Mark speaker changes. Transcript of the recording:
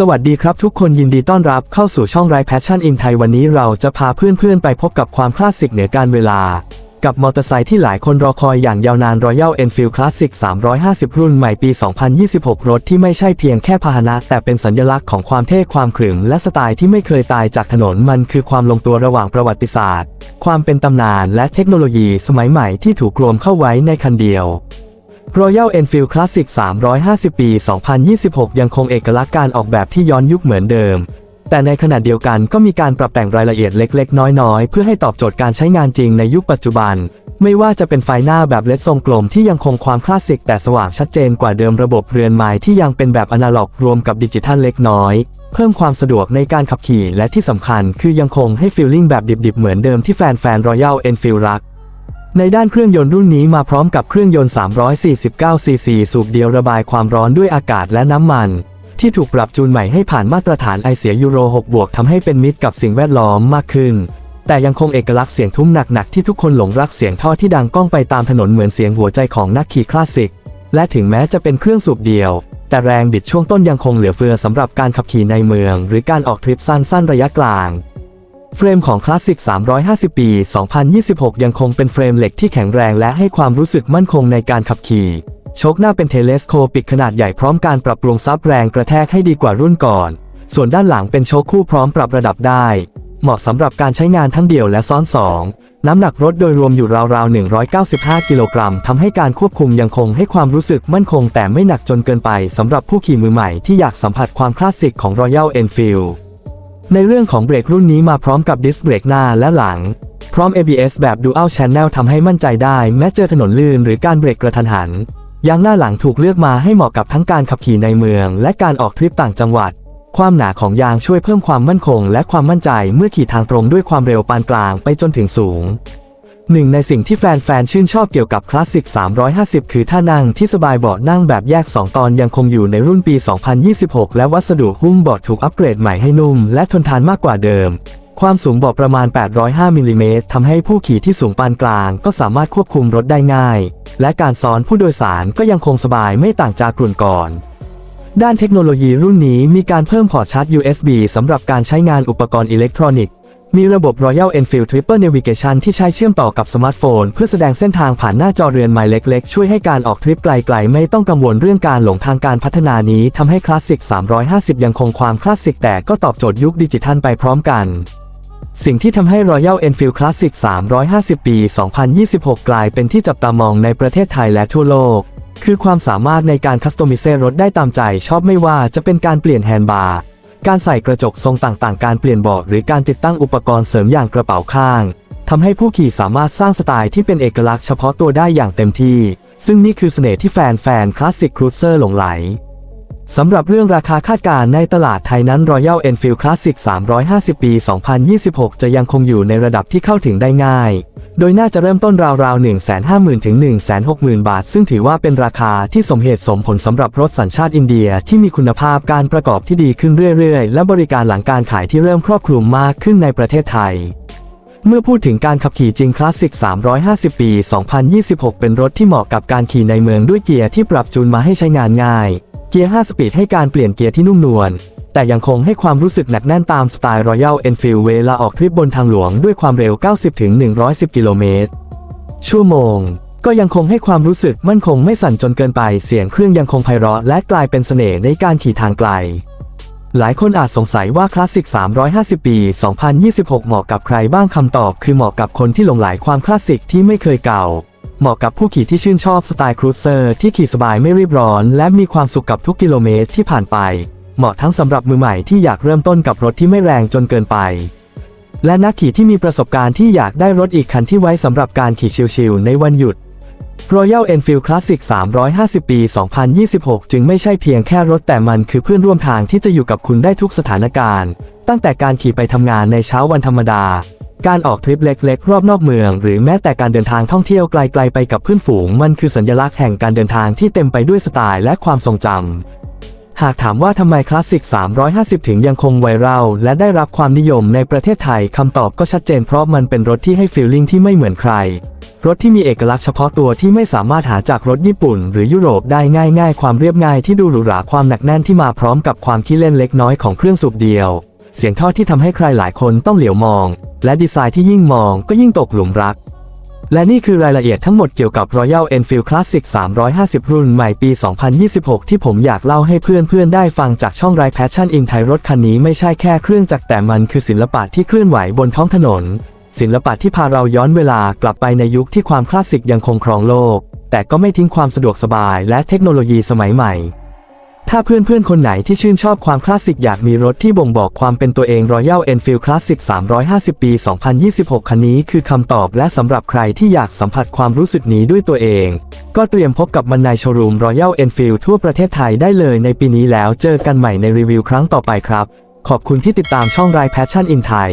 Speaker 1: สวัสดีครับทุกคนยินดีต้อนรับเข้าสู่ช่องไรแพชชั่นอินไทยวันนี้เราจะพาเพื่อนๆ ไปพบกับความคลาสสิกเหนือการเวลา กับมอเตอร์ไซค์ที่หลายคนรอคอยอย่างยาวนาน Royal Enfield Classic 350 รุ่นใหม่ปี 2026 รถที่ไม่ใช่เพียงแค่พาหนะ แต่เป็นสัญลักษณ์ของความเท่ความขรึงและสไตล์ที่ไม่เคยตายจากถนนมันคือความลงตัวระหว่างประวัติศาสตร์ ความเป็นตำนานและเทคโนโลยีสมัยใหม่ที่ถูกรวมเข้าไว้ในคันเดียว Royal Enfield Classic 350 ปี 2026 ยังคงเอกลักษณ์การออกแบบที่ย้อนยุคเหมือนเดิม แต่ในขณะเดียวกันก็มีการปรับแต่งรายละเอียดเล็ก ๆ น้อย ๆ เพื่อให้ตอบโจทย์การใช้งานจริงในยุคปัจจุบัน ไม่ว่าจะเป็นไฟหน้าแบบเลดทรงกลมที่ยังคงความคลาสสิกแต่สว่างชัดเจนกว่าเดิมระบบเรือนไม้ที่ยังเป็นแบบอนาล็อกรวมกับดิจิทัลเล็กน้อย เพิ่มความสะดวกในการขับขี่และที่สำคัญคือยังคงให้ฟีลลิ่งแบบดิบๆเหมือนเดิมที่แฟนๆ Royal Enfield รัก ในด้านเครื่องยนต์รุ่นนี้มาพร้อมกับเครื่องยนต์ 349 ซีซีสูบเดียวระบายความร้อนด้วยอากาศและน้ำมัน ที่ถูกปรับจูนใหม่ให้ผ่านมาตรฐานไอเสียยูโร 6 บวกทำให้เป็นมิตรกับสิ่งแวดล้อมมากขึ้น แต่ยังคงเอกลักษณ์เสียงทุ้มหนักๆที่ทุกคนหลงรักเสียงท่อที่ดังก้องไปตามถนนเหมือนเสียงหัวใจของนักขี่คลาสสิก และถึงแม้จะเป็นเครื่องสูบเดียว แต่แรงบิดช่วงต้นยังคงเหลือเฟือสำหรับการขับขี่ในเมือง หรือการออกทริปสั้นๆระยะกลาง เฟรมของคลาสสิก 350 ปี 2026 ยังคงเป็นเฟรมเหล็กที่แข็งแรงและให้ความรู้สึกมั่นคงในการขับขี่โชคหน้าเป็นเทเลสโคปิกขนาดใหญ่พร้อมการปรับปรุงซับแรงกระแทกให้ดีกว่ารุ่นก่อน ส่วนด้านหลังเป็นโชคคู่พร้อมปรับระดับได้ เหมาะสำหรับการใช้งานทั้งเดี่ยวและซ้อนสองน้ำหนักรถโดยรวมอยู่ราวๆ 195 กิโลกรัมทำให้การควบคุมยังคงให้ความรู้สึกมั่นคงแต่ไม่หนักจนเกินไปสำหรับผู้ขี่มือใหม่ที่อยากสัมผัสความคลาสสิกของ Royal Enfield ในเรื่องของเบรกรุ่นนี้มาพร้อมกับดิสเบรกหน้าและหลัง พร้อม ABS แบบ Dual Channel ทำให้มั่นใจได้ แม้เจอถนนลื่นหรือการเบรกกระทันหันยางหน้าหลังถูกเลือกมาให้เหมาะกับทั้งการขับขี่ในเมือง และการออกทริปต่างจังหวัด ความหนาของยางช่วยเพิ่มความมั่นคง และความมั่นใจเมื่อขี่ทางตรงด้วยความเร็วปานกลางไปจนถึงสูง หนึ่งในสิ่งที่แฟนๆ ชื่นชอบเกี่ยวกับคลาสสิก 350 คือท่านั่งที่สบายเบาะนั่งแบบแยก 2 ตอนยังคงอยู่ในรุ่นปี 2026 และวัสดุหุ้มเบาะถูกอัปเกรดใหม่ให้นุ่มและทนทานมากกว่าเดิม ความสูงเบาะประมาณ 805 มิลลิเมตรทำให้ผู้ขี่ที่สูงปานกลางก็สามารถควบคุมรถได้ง่าย และการซ้อนผู้โดยสารก็ยังคงสบายไม่ต่างจากกลุ่นก่อนด้านเทคโนโลยีรุ่นนี้มีการเพิ่มพอร์ตชาร์จ USB สำหรับการใช้งานอุปกรณ์อิเล็กทรอนิกส์ มีระบบ Royal Enfield Triple Navigation ที่ใช้เชื่อมต่อกับสมาร์ทโฟน เพื่อแสดงเส้นทางผ่านหน้าจอเรือนไม้เล็กๆ ช่วยให้การออกทริปไกลๆ ไม่ต้องกังวลเรื่องการหลงทางการพัฒนานี้ทำให้คลาสสิก 350 ยังคงความคลาสสิกแต่ก็ตอบโจทย์ยุคดิจิทัลไปพร้อมกันสิ่งที่ทำให้ Royal Enfield Classic 350 ปี 2026 กลายเป็นที่จับตามองในประเทศไทยและทั่วโลก คือความสามารถในการคัสตอมิเซรถได้ตามใจชอบไม่ว่าจะเป็นการเปลี่ยนแฮนด์บาร์ การใส่กระจกทรงต่างๆ การเปลี่ยนเบาะหรือการติดตั้งอุปกรณ์เสริมอย่างกระเป๋าข้างทำให้ผู้ขี่สามารถสร้างสไตล์ที่เป็นเอกลักษณ์เฉพาะตัวได้อย่างเต็มที่ ซึ่งนี่คือเสน่ห์ที่แฟนๆคลาสสิกครูเซอร์หลงไหลสำหรับเรื่องราคาคาดการณ์ในตลาดไทยนั้น Royal Enfield Classic 350 ปี 2026 จะยังคงอยู่ในระดับที่เข้าถึงได้ง่าย โดยน่าจะเริ่มต้นราวๆ 150,000 ถึง 160,000 บาท ซึ่งถือว่าเป็นราคาที่สมเหตุสมผลสำหรับรถสัญชาติอินเดียที่มีคุณภาพการประกอบที่ดีขึ้นเรื่อยๆ และบริการหลังการขายที่เริ่มครอบคลุมมากขึ้นในประเทศไทยเมื่อพูดถึงการขับขี่จริงคลาสสิก 350 ปี 2026 เป็นรถที่เหมาะกับการขี่ในเมืองด้วยเกียร์ที่ปรับจูนมาให้ใช้งานง่าย เกียร์ 5 สปีดให้การเปลี่ยนเกียร์ที่นุ่มนวล แต่ยังคงให้ความรู้สึกหนักแน่นตามสไตล์ Royal Enfield เวลาออกทริปบนทางหลวงด้วยความเร็ว 90-110 กิโลเมตร ชั่วโมง ก็ยังคงให้ความรู้สึกมั่นคงไม่สั่นจนเกินไป เสียงเครื่องยังคงไพเราะและกลายเป็นเสน่ห์ในการขี่ทางไกล หลายคนอาจสงสัยว่าคลาสสิก 350 ปี 2026 เหมาะกับใครบ้างคำตอบ คือเหมาะกับคนที่หลงไหลความคลาสสิกที่ไม่เคยเก่า เหมาะกับผู้ขี่ที่ชื่นชอบสไตล์ครูเซอร์ที่ขี่สบายไม่รีบร้อน และมีความสุขกับทุกกิโลเมตรที่ผ่านไป เหมาะทั้งสำหรับมือใหม่ที่อยากเริ่มต้นกับรถที่ไม่แรงจนเกินไป และนักขี่ที่มีประสบการณ์ที่อยากได้รถอีกคันที่ไว้สำหรับการขี่ชิลๆในวันหยุด Royal Enfield Classic 350 ปี 2026 จึงไม่ใช่เพียงแค่รถแต่มันคือเพื่อนร่วมทางที่จะอยู่กับคุณได้ทุกสถานการณ์ ตั้งแต่การขี่ไปทำงานในเช้าวันธรรมดา การออกทริปเล็กๆ รอบนอกเมือง หรือแม้แต่การเดินทางท่องเที่ยวไกลๆไปกับเพื่อนฝูง มันคือสัญลักษณ์แห่งการเดินทางที่เต็มไปด้วยสไตล์และความทรงจำหากถามว่าทำไมคลาสสิก 350 ถึงยังคงไวรัลและได้รับความนิยมในประเทศไทยคำตอบก็ชัดเจนเพราะมันเป็นรถที่ให้ฟีลลิ่งที่ไม่เหมือนใคร รถที่มีเอกลักษณ์เฉพาะตัวที่ไม่สามารถหาจากรถญี่ปุ่น หรือยุโรปได้ง่าย ๆ ความเรียบง่ายที่ดูหรูหราความหนักแน่นที่มาพร้อมกับความขี้เล่นเล็กน้อยของเครื่องสูบเดียว เสียงท่อที่ทำให้ใครหลายคนต้องเหลียวมอง และดีไซน์ที่ยิ่งมองก็ยิ่งตกหลุมรัก และนี่คือรายละเอียดทั้งหมดเกี่ยวกับ Royal Enfield Classic 350 รุ่นใหม่ปี 2026 ที่ผมอยากเล่าให้เพื่อนๆ ได้ฟังจากช่องไร Passion in Thai รถคันนี้ไม่ใช่แค่เครื่องจักรแต่มันคือศิลปะที่เคลื่อนไหวบนท้องถนน ศิลปะที่พาเราย้อนเวลากลับไปในยุคที่ความคลาสสิกยังคงครองโลก แต่ก็ไม่ทิ้งความสะดวกสบายและเทคโนโลยีสมัยใหม่ ถ้าเพื่อนๆ คนไหนที่ชื่นชอบความคลาสสิกอยากมีรถที่บ่งบอกความเป็นตัวเอง Royal Enfield Classic 350 ปี 2026 คันนี้คือคำตอบและสำหรับใครที่อยากสัมผัสความรู้สึกนี้ด้วยตัวเอง ก็เตรียมพบกับมันในโชว์รูม Royal Enfield ทั่วประเทศไทยได้เลยในปีนี้แล้วเจอกันใหม่ในรีวิวครั้งต่อไปครับ ขอบคุณที่ติดตามช่องราย Passion in Thai